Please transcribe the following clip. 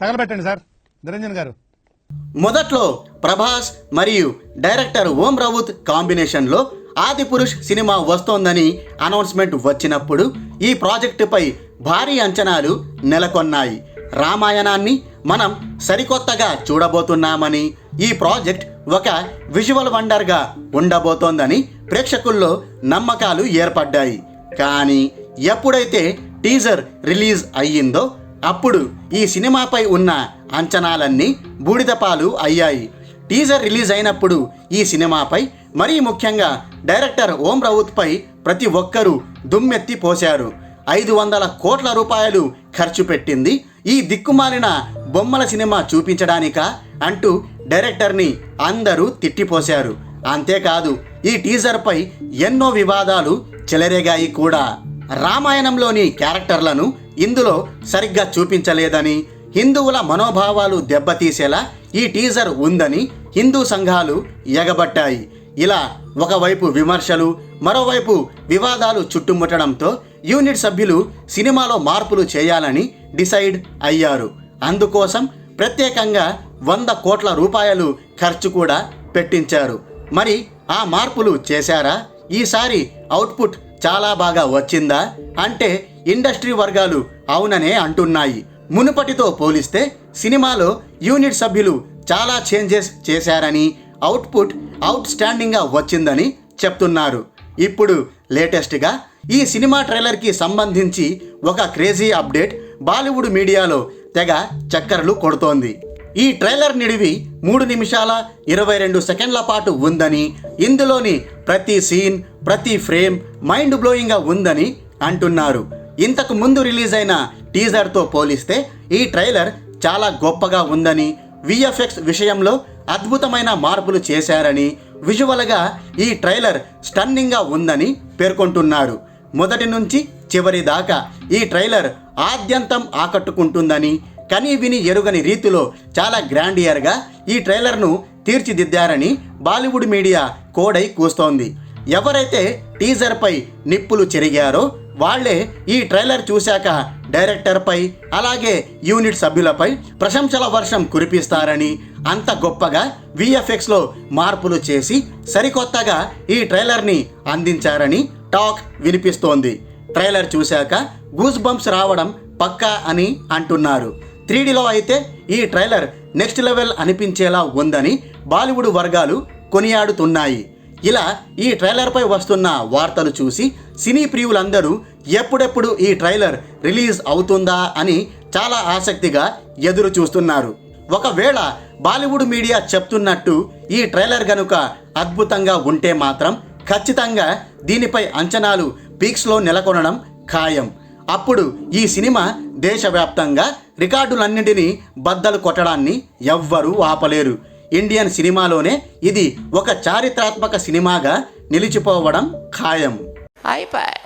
తగలబెట్టండి sir. Niranjan గారు. మొదట్లో ప్రభాస్ మరియు డైరెక్టర్ ఓం రౌత్ కాంబినేషన్లో ఆదిపురుష్ సినిమా వస్తోందని అనౌన్స్మెంట్ వచ్చినప్పుడు ఈ ప్రాజెక్టుపై భారీ అంచనాలు నెలకొన్నాయి. రామాయణాన్ని మనం సరికొత్తగా చూడబోతున్నామని ఈ ప్రాజెక్ట్ ఒక విజువల్ వండర్గా ఉండబోతోందని ప్రేక్షకుల్లో నమ్మకాలు ఏర్పడ్డాయి. కానీ ఎప్పుడైతే టీజర్ రిలీజ్ అయ్యిందో అప్పుడు ఈ సినిమాపై ఉన్న అంచనాలన్నీ బూడిదపాలు అయ్యాయి. టీజర్ రిలీజ్ అయినప్పుడు ఈ సినిమాపై మరీ ముఖ్యంగా డైరెక్టర్ ఓం రౌత్పై ప్రతి ఒక్కరూ దుమ్మెత్తి పోశారు. ఐదు వందల కోట్ల రూపాయలు ఖర్చు పెట్టింది ఈ దిక్కుమాలిన బొమ్మల సినిమా చూపించడానిక అంటూ డైరెక్టర్ని అందరూ తిట్టిపోశారు. అంతేకాదు ఈ టీజర్పై ఎన్నో వివాదాలు చెలరేగాయి కూడా. రామాయణంలోని క్యారెక్టర్లను ఇందులో సరిగ్గా చూపించలేదని హిందువుల మనోభావాలు దెబ్బతీసేలా ఈ టీజర్ ఉందని హిందూ సంఘాలు ఎగబట్టాయి. ఇలా ఒకవైపు విమర్శలు మరోవైపు వివాదాలు చుట్టుముట్టడంతో యూనిట్ సభ్యులు సినిమాలో మార్పులు చేయాలని డిసైడ్ అయ్యారు. అందుకోసం ప్రత్యేకంగా వంద కోట్ల రూపాయలు ఖర్చు కూడా పెట్టించారు. మరి ఆ మార్పులు చేశారా? ఈసారి అవుట్పుట్ చాలా బాగా వచ్చిందా? అంటే ఇండస్ట్రీ వర్గాలు అవుననే అంటున్నాయి. మునుపటితో పోలిస్తే సినిమాలో యూనిట్ సభ్యులు చాలా చేంజెస్ చేశారని అవుట్పుట్ అవుట్ స్టాండింగ్గా వచ్చిందని చెప్తున్నారు. ఇప్పుడు లేటెస్ట్గా ఈ సినిమా ట్రైలర్కి సంబంధించి ఒక క్రేజీ అప్డేట్ బాలీవుడ్ మీడియాలో తెగ చక్కర్లు కొడుతోంది. ఈ ట్రైలర్ నిడివి మూడు నిమిషాల ఇరవై రెండు సెకండ్ల పాటు ఉందని ఇందులోని ప్రతి సీన్ ప్రతి ఫ్రేమ్ మైండ్ బ్లోయింగ్గా ఉందని అంటున్నారు. ఇంతకు ముందు రిలీజ్ అయిన టీజర్తో పోలిస్తే ఈ ట్రైలర్ చాలా గొప్పగా ఉందని విఎఫ్ఎక్స్ విషయంలో అద్భుతమైన మార్పులు చేశారని విజువల్గా ఈ ట్రైలర్ స్టన్నింగ్గా ఉందని పేర్కొంటున్నారు. మొదటి నుంచి చివరి దాకా ఈ ట్రైలర్ ఆద్యంతం ఆకట్టుకుంటుందని కని విని ఎరుగని రీతిలో చాలా గ్రాండియర్గా ఈ ట్రైలర్ను తీర్చిదిద్దారని బాలీవుడ్ మీడియా కోడై కూస్తోంది. ఎవరైతే టీజర్పై నిప్పులు చెరిగారో వాళ్ళే ఈ ట్రైలర్ చూశాక డైరెక్టర్పై అలాగే యూనిట్ సభ్యులపై ప్రశంసల వర్షం కురిపిస్తారని అంత గొప్పగా విఎఫ్ఎక్స్లో మార్పులు చేసి సరికొత్తగా ఈ ట్రైలర్ని అందించారని టాక్ వినిపిస్తోంది. ట్రైలర్ చూశాక గూస్ బంప్స్ రావడం పక్కా అని అంటున్నారు. త్రీడీలో అయితే ఈ ట్రైలర్ నెక్స్ట్ లెవెల్ అనిపించేలా ఉందని బాలీవుడ్ వర్గాలు కొనియాడుతున్నాయి. ఇలా ఈ ట్రైలర్పై వస్తున్న వార్తలు చూసి సినీ ప్రియులందరూ ఎప్పుడెప్పుడు ఈ ట్రైలర్ రిలీజ్ అవుతుందా అని చాలా ఆసక్తిగా ఎదురు చూస్తున్నారు. ఒకవేళ బాలీవుడ్ మీడియా చెప్తున్నట్టు ఈ ట్రైలర్ గనుక అద్భుతంగా ఉంటే మాత్రం ఖచ్చితంగా దీనిపై అంచనాలు పీక్స్లో నెలకొనడం ఖాయం. అప్పుడు ఈ సినిమా దేశవ్యాప్తంగా రికార్డులన్నింటినీ బద్దలు కొట్టడాన్ని ఎవ్వరూ ఆపలేరు. ఇండియన్ సినిమాలోనే ఇది ఒక చారిత్రాత్మక సినిమాగా నిలిచిపోవడం ఖాయం. అయిపోయి